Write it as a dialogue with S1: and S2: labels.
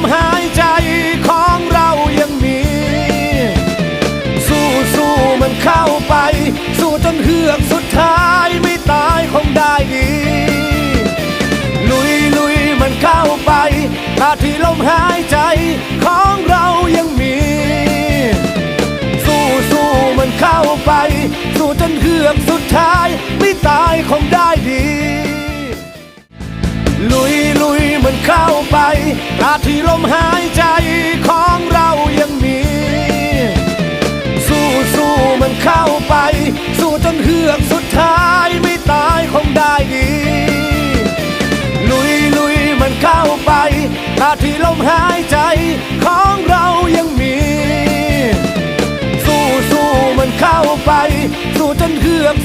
S1: ลมหายใจของเรายังมี สู้สู้มันเข้าไป สู้จนเฮือกสุดท้ายไม่ตายคงได้ดี ลุยลุยมันเข้าไปตาที่ลมหายใจของเรายังมี สู้สู้มันเข้าไป สู้จนเฮือกสุดท้ายไม่ตายคงได้ดีาที่ลมหายใจของเรายังมี สู้สู้มันเข้าไป สู้จนเฮือกสุดท้ายไม่ตายคงได้ดี ลุยลุยมันเข้าไปตาที่ลมหายใจของเรายังมี สู้สู้มันเข้าไป สู้จนเฮือก